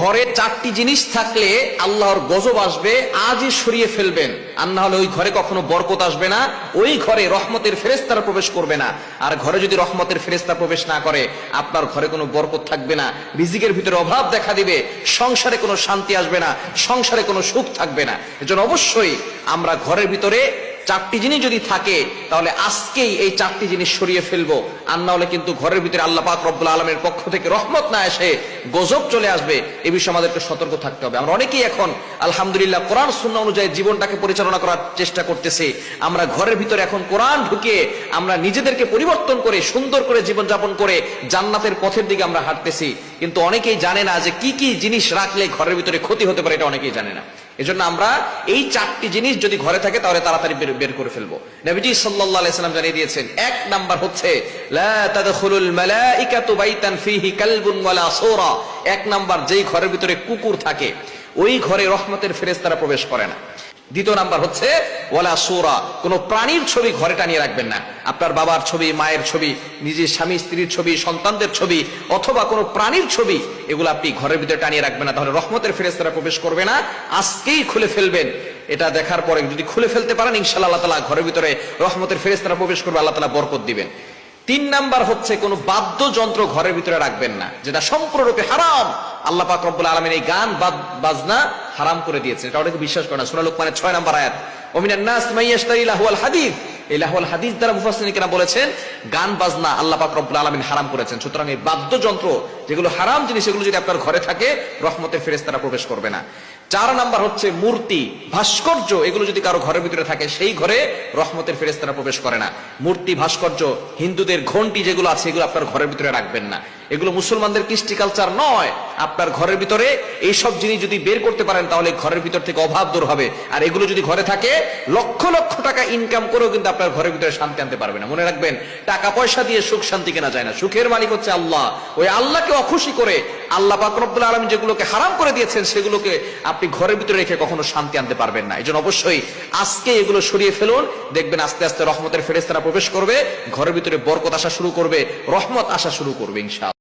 ঘরে চারটি জিনিস থাকলে আল্লাহর গজব আসবে, আজই সরিয়ে ফেলবেন। আর না হলে ওই ঘরে কখনো বরকত আসবে না, ওই ঘরে রহমতের ফেরেস্তারা প্রবেশ করবে না। আর ঘরে যদি রহমতের ফেরেস্তা প্রবেশ না করে, আপনার ঘরে কোনো বরকত থাকবে না। রিজিকের ভিতরে অভাব দেখা দিবে, সংসারে কোনো শান্তি আসবে না, সংসারে কোনো সুখ থাকবে না। এজন্য অবশ্যই আমরা ঘরের ভিতরে চারটি জিনিস যদি থাকে, তাহলে আজকেই এই চারটি জিনিস সরিয়ে ফেলব। আর না হলে কিন্তু ঘরের ভিতরে আল্লাহ পাক রব্বুল আলমের পক্ষ থেকে রহমত না এসে গজব চলে আসবে। এ বিষয়ে আমাদেরকে সতর্ক থাকতে হবে। আমরা অনেকেই এখন, আলহামদুলিল্লাহ, কোরআন শূন্য অনুযায়ী জীবনটাকে পরিচালনা করার চেষ্টা করতেছি। আমরা ঘরের ভিতরে এখন কোরআন ঢুকিয়ে আমরা নিজেদেরকে পরিবর্তন করে, সুন্দর করে জীবনযাপন করে জান্নাতের পথের দিকে আমরা হাঁটতেছি। কিন্তু অনেকেই জানে না যে কি কি জিনিস রাখলে ঘরের ভিতরে ক্ষতি হতে পারে, এটা অনেকেই জানে না। এজন্য আমরা এই চারটি জিনিস যদি ঘরে থাকে, তাহলে তাড়াতাড়ি বের বের করে ফেলব। নবীজি সাল্লাল্লাহু সাল্লাম জানিয়ে দিয়েছেন, এক নাম্বার হচ্ছে এক নাম্বার, যেই ঘরের ভিতরে কুকুর থাকে, ওই ঘরে রহমতের ফেরেশতারা প্রবেশ করে না। দ্বিতীয় নাম্বার হচ্ছে, ওয়ালা সুরা, কোন প্রাণীর ছবি ঘরে টানিয়ে রাখবেন না। আপনার বাবার ছবি, মায়ের ছবি, নিজের স্বামী, স্ত্রীর ছবি, সন্তানদের ছবি, অথবা কোনো প্রাণীর ছবি, এগুলো আপনি ঘরের ভিতরে টানিয়ে রাখবেন না, তাহলে রহমতের ফেরেস্তারা প্রবেশ করবে না। আজকেই খুলে ফেলবেন। এটা দেখার পরে যদি খুলে ফেলতে পারেন, ইনশাল্লাহ আল্লাহ তালা ঘরের ভিতরে রহমতের ফেরেস্তারা প্রবেশ করবে, আল্লাহ তালা বরকত দিবেন। তিন নাম্বার হচ্ছে, কোনো বাদ্যযন্ত্র ঘরের ভিতরে রাখবেন না, যেটা সম্পূর্ণরূপে হারাম। আল্লাহ পাক রব্বুল আলমিন এই গান বাজনা হারাম করে দিয়েছেন। এটা অনেকে বিশ্বাস করে না। সোনা লোকমানের ছয় নাম্বার আয়াত, ওমিনান নাস মাইয়াশতারি লাহুয়াল হাদিস। এই লাহুয়াল হাদিস দ্বারা মুফাসসিরিন কেনা বলেছেন, গান, বাজনা আল্লাহ পাক রব্বুল আলামিন হারাম করেছেন। সুতরাং এই বাদ্যযন্ত্র, যেগুলো হারাম জিনিস, সেগুলো যদি আপনার ঘরে থাকে, রহমতের ফেরেশতারা প্রবেশ করবে না। চার নাম্বার হচ্ছে মূর্তি, ভাস্কর্য, এগুলো যদি কারও ঘরের ভিতরে থাকে, সেই ঘরে রহমতের ফেরেস্তারা প্রবেশ করে না। মূর্তি, ভাস্কর্য, হিন্দুদের ঘন্টি যেগুলো আছে, এগুলো আপনার ঘরের ভিতরে রাখবেন না। এগুলো মুসলমানদের কৃষ্টি কালচার নয়। আপনার ঘরের ভিতরে এই সব জিনিস যদি বের করতে পারেন, তাহলে ঘরের ভিতর থেকে অভাব দূর হবে। আর এগুলো যদি ঘরে থাকে, লক্ষ লক্ষ টাকা ইনকাম করেও কিন্তু আপনার ঘরের ভিতরে শান্তি আনতে পারবে না। মনে রাখবেন, টাকা পয়সা দিয়ে সুখ শান্তি কেনা যায় না। সুখের মালিক হচ্ছে আল্লাহ। ওই আল্লাহকে অখুশি করে আল্লাহ পাক আলম যেগুলোকে হারাম করে দিয়েছেন, সেগুলোকে আপনি ঘরের ভিতরে রেখে কখনো শান্তি আনতে পারবেন না। এই জন্য অবশ্যই আজকে এগুলো সরিয়ে ফেলুন। দেখবেন আস্তে আস্তে রহমতের ফেরেস্তারা প্রবেশ করবে, ঘরের ভিতরে বরকত আসা শুরু করবে, রহমত আসা শুরু করবে, ইনশাআল্লাহ।